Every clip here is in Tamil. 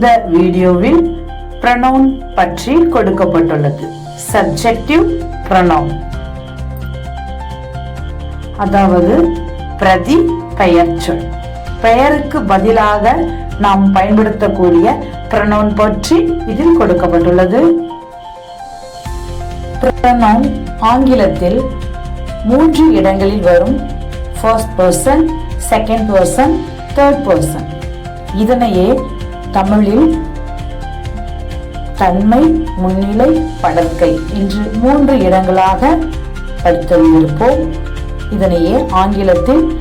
இந்த வீடியோவில் ப்ரனவுன் பற்றி கொடுக்கப்பட்டுள்ளது. சப்ஜெக்டிவ் ப்ரனவுன் அதாவது பிரதி பெயர்ச்சொல் பெயருக்கு பதிலாக நாம் பயன்படுத்தக்கூடிய ப்ரனவுன் பற்றி இதில் கொடுக்கப்பட்டுள்ளது. ப்ரனவுன் ஆங்கிலத்தில் மூன்று இடங்களில் வரும். First person second person third person இதனையே தமிழில் தன்மை முன்னிலை படற்கை என்று மூன்று இடங்களாக படித்திருந்திருப்போம் இதனையே ஆங்கிலத்தில்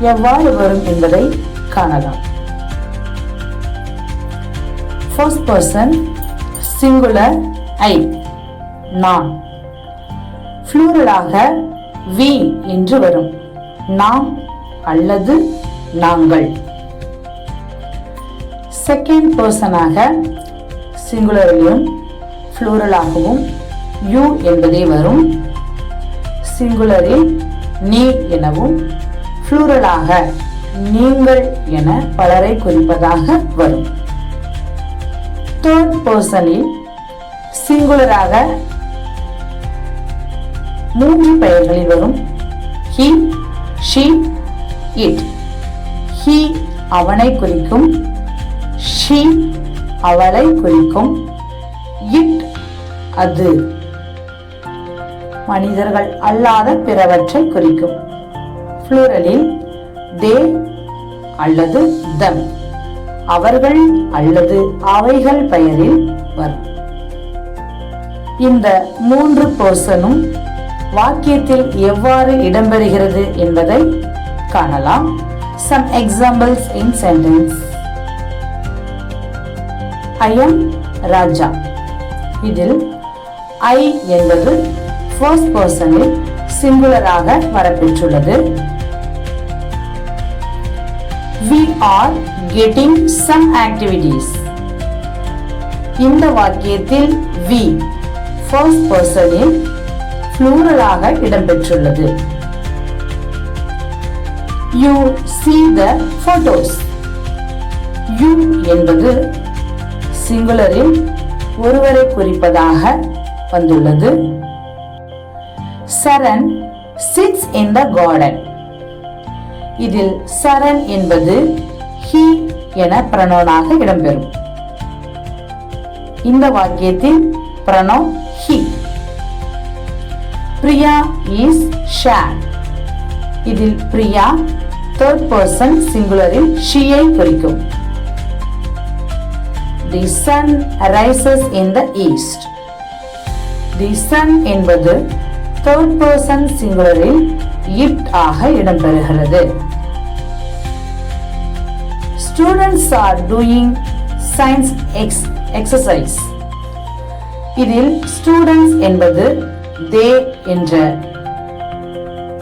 எவ்வாறு வரும் என்பதை காணலாம். ஃபர்ஸ்ட் பர்சன் சிங்குலர் ஐ நான். ஃப்ளூரலாக வி என்று வரும். நாம் அல்லது நாங்கள். செகண்ட் பர்சனாக சிங்குலரிலும் ஃப்ளூரலாகவும் யூ என்பதே வரும். சிங்குலரில் நீ எனவும் ஃப்ளூரலாக நீங்கள் என பலரை குறிப்பதாக வரும். தேர்ட் பர்சனில் சிங்குலராக மூன்று பெயர்களில் வரும். ஹி ஷி இட் ஹி அவனை குறிக்கும் ஷி அவளை குறிக்கும் இட் அது. மனிதர்கள் அல்லாத பிறவற்றை குறிக்கும். ஃப்ளூரலில் தே அல்லது தம். அவர்கள் அல்லது அவைகள் பெயரில் வரும். இந்த மூன்று பர்சனும் வாக்கியத்தில் எவ்வாறு இடம்பெறுகிறது என்பதை காணலாம். Some examples in sentence I'm Raja. இதில் ஐ என்பது ஃபர்ஸ்ட் பர்சனில் சிங்குலராக வரப்பெற்றுள்ளது. We are getting some activities இந்த வாக்கியத்தில் வி ஃபர்ஸ்ட் பர்சனில் ஃப்ளூரலாக இடம்பெற்றுள்ளது. You see the photos you என்பது சிங்குலரில் ஒருவரை குறிப்பதாக வந்துள்ளது. சரண் சிட்ஸ் இன் த கார்டன் இதில் சரண் என்பது ஹி என பிரணோனாக இடம்பெறும். இந்த வாக்கியத்தில் பிரணோ ஹி பிரியா இஸ் ஷேர் இதில் பிரியா தேர்ட் பர்சன் சிங்குலரில் ஷியை குறிக்கும். The sun rises in the east the sun என்பது தேர்ட் பர்சன் சிங்குலரில் இட் ஆக இடம்பெறுகிறது. Students are doing science X exercise இதில் ஸ்டூடெண்ட்ஸ் என்பது தே என்ற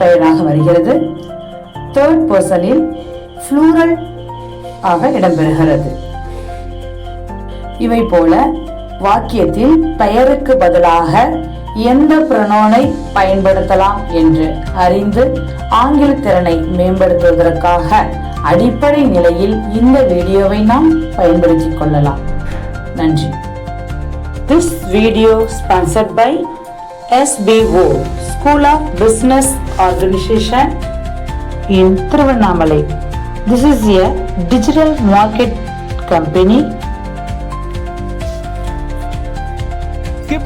பெயராக வருகிறது. தேர்ட் பர்சனில் ஃப்ளூரல் ஆக இடம்பெறுகிறது. இவை போல வாக்கியத்தில் பெயருக்கு பதிலாக எந்த பிரனோனை பயன்படுத்தலாம் என்று அறிந்து ஆங்கில திறனை மேம்படுத்துவதற்காக அடிப்படை நிலையில் இந்த வீடியோவை நாம் பயன்படுத்திக் கொள்ளலாம். நன்றி. This video sponsored by SPO school of business organisation in Tiruvannamalai this is a digital market company Keep.